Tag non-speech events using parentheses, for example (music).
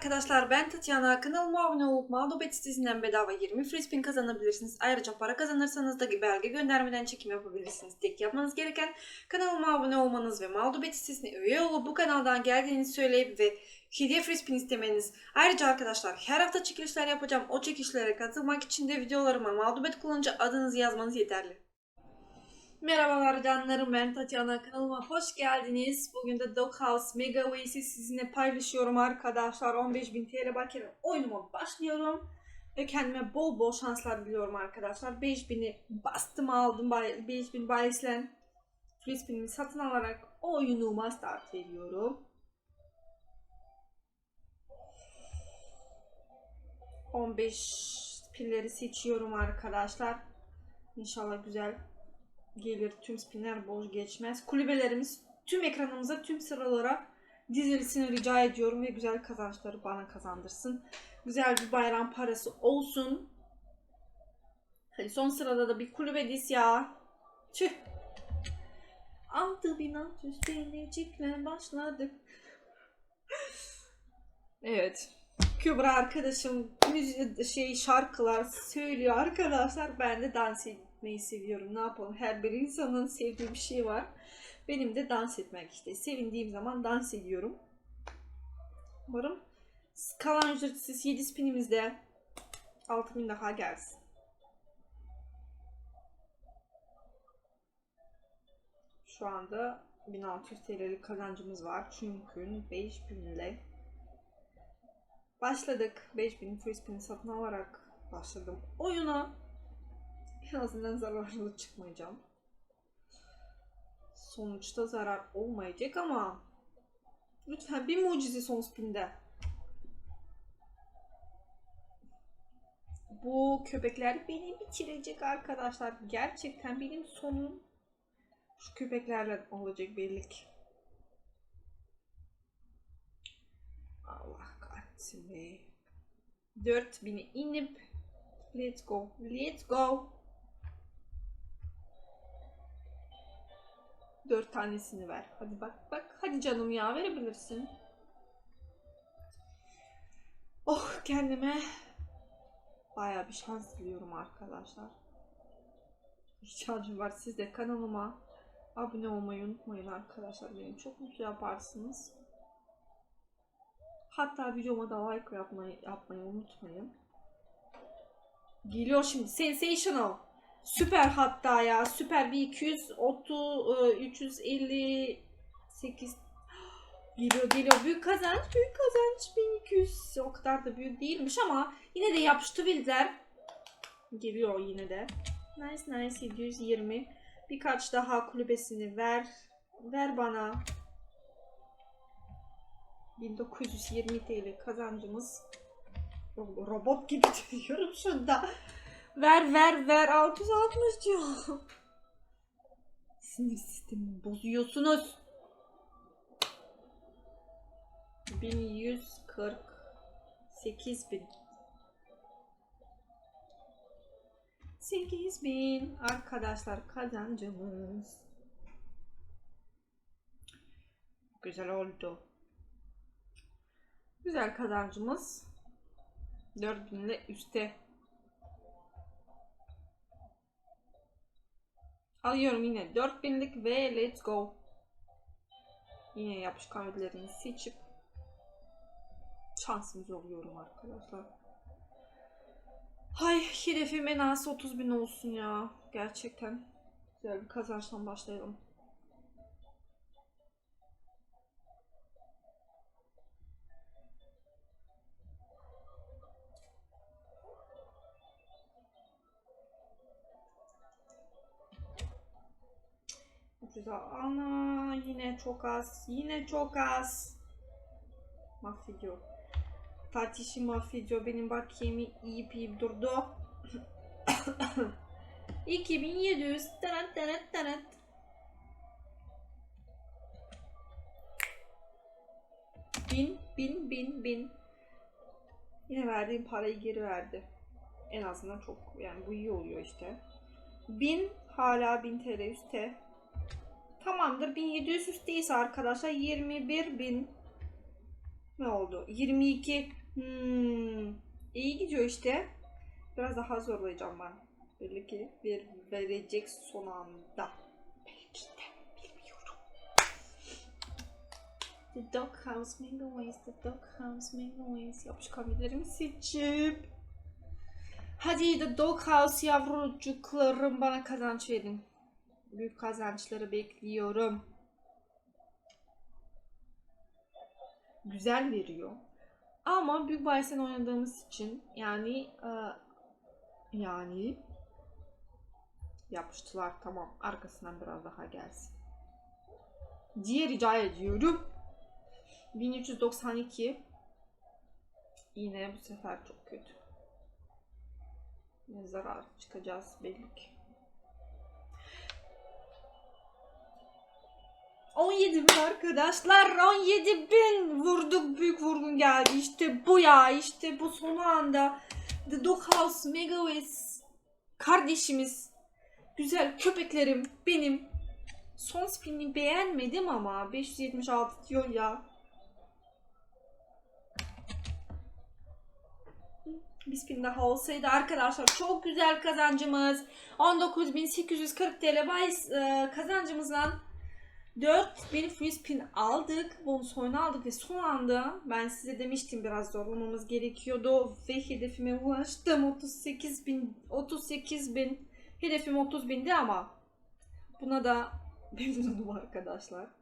arkadaşlar ben Tatyana. Kanalıma abone olup Mağdubet sitesinden bedava 20 free spin kazanabilirsiniz. Ayrıca para kazanırsanız da belge göndermeden çekim yapabilirsiniz. Tek yapmanız gereken kanalıma abone olmanız ve Mağdubet sitesine üye olup bu kanaldan geldiğinizi söyleyip ve hediye free spin istemeniz. Ayrıca arkadaşlar her hafta çekilişler yapacağım. O çekilişlere katılmak için de videolarıma Mağdubet kullanıcı adınızı yazmanız yeterli. Merhabalar canlarım ben Tatyana kanalıma hoş geldiniz. Bugün de Doghouse Mega Ways'i sizinle paylaşıyorum arkadaşlar. 15.000 TL bakire oyunuma başlıyorum. Ve kendime bol bol şanslar diliyorum arkadaşlar. 5000'i bastım aldım. bay- 5000 bahislen free spin'imi satın alarak oyunuma start veriyorum. 15 pilleri seçiyorum arkadaşlar. İnşallah güzel gelir. Tüm spinler boş geçmez. Kulübelerimiz tüm ekranımıza, tüm sıralara dizilsin rica ediyorum ve güzel kazançları bana kazandırsın. Güzel bir bayram parası olsun. Hadi son sırada da bir kulübe diz ya. Tüh. 6600 TL'cikle başladık. evet. Kübra arkadaşım müzik şey şarkılar söylüyor arkadaşlar. Ben de dans etmeyi seviyorum. Ne yapalım? Her bir insanın sevdiği bir şey var. Benim de dans etmek işte. Sevindiğim zaman dans ediyorum. Umarım kalan ücretsiz 7 spinimizde 6000 daha gelsin. Şu anda 1600 TL'lik kazancımız var. Çünkü 5000 ile başladık. 5000 free spin satın alarak başladım oyuna. En azından zararlı çıkmayacağım. Sonuçta zarar olmayacak ama lütfen bir mucize son spinde. Bu köpekler beni bitirecek arkadaşlar. Gerçekten benim sonum şu köpeklerle olacak birlik. Allah kahretsin be. 4000'e inip let's go. Let's go. Dört tanesini ver. Hadi bak bak. Hadi canım ya verebilirsin. Oh kendime baya bir şans diliyorum arkadaşlar. İhtiyacım var. Siz de kanalıma abone olmayı unutmayın arkadaşlar. Beni çok mutlu yaparsınız. Hatta videoma da like yapmayı, yapmayı unutmayın. Geliyor şimdi. Sensational. Süper hatta ya. Süper bir 230 358 geliyor geliyor. Büyük kazanç. Büyük kazanç. 1200. O kadar da büyük değilmiş ama yine de yapıştı bilgiler. Geliyor yine de. Nice nice 720. Birkaç daha kulübesini ver. Ver bana. 1920 TL kazancımız. Robot gibi (laughs) diyorum şunda. Ver ver ver 660 diyor. (laughs) Sinir sistemimi bozuyorsunuz. 1148 bin. 8000 arkadaşlar kazancımız. Güzel oldu. Güzel kazancımız. 4000 ile üste. Alıyorum yine 4000'lik ve let's go. Yine yapışkan ödüllerini seçip şansımız oluyorum arkadaşlar. Hay hedefim en az 30 bin olsun ya. Gerçekten güzel bir kazançtan başlayalım. Güzel. Ana yine çok az. Yine çok az. Mahvediyor. Fatih'i mahvediyor. Benim bakayım iyi iyi durdu. (coughs) 2700 tarat tarat tarat. Bin, bin, bin, bin. Yine verdiğim parayı geri verdi. En azından çok yani bu iyi oluyor işte. Bin hala 1000 TL üstte. Tamamdır. 1700 üstteyiz arkadaşlar. 21 bin Ne oldu? 22. Hmm. İyi gidiyor işte. Biraz daha zorlayacağım ben. Belli ki bir verecek son anda. Belki de bilmiyorum. The dog house mango ways, the dog house mango ways. Yapışkanlarımı seçip. Hadi the dog house yavrucuklarım bana kazanç verin. Büyük kazançları bekliyorum. Güzel veriyor. Ama büyük bahisen oynadığımız için yani e, yani yapıştılar tamam arkasından biraz daha gelsin. Diye rica ediyorum. 1392 yine bu sefer çok kötü. Ne zarar çıkacağız belli ki 17 bin arkadaşlar. 17 bin vurduk. Büyük vurgun geldi. İşte bu ya. işte bu son anda. The Doghouse Megaways kardeşimiz. Güzel köpeklerim benim. Son spinini beğenmedim ama 576 diyor ya. bir spin daha olsaydı arkadaşlar çok güzel kazancımız 19.840 TL e, kazancımızla 4 bir freeze pin aldık. Bonus oyunu aldık ve son anda ben size demiştim biraz zorlamamız gerekiyordu. Ve hedefime ulaştım. 38 bin, 38 bin. Hedefim 30 bindi ama buna da (laughs) memnunum arkadaşlar.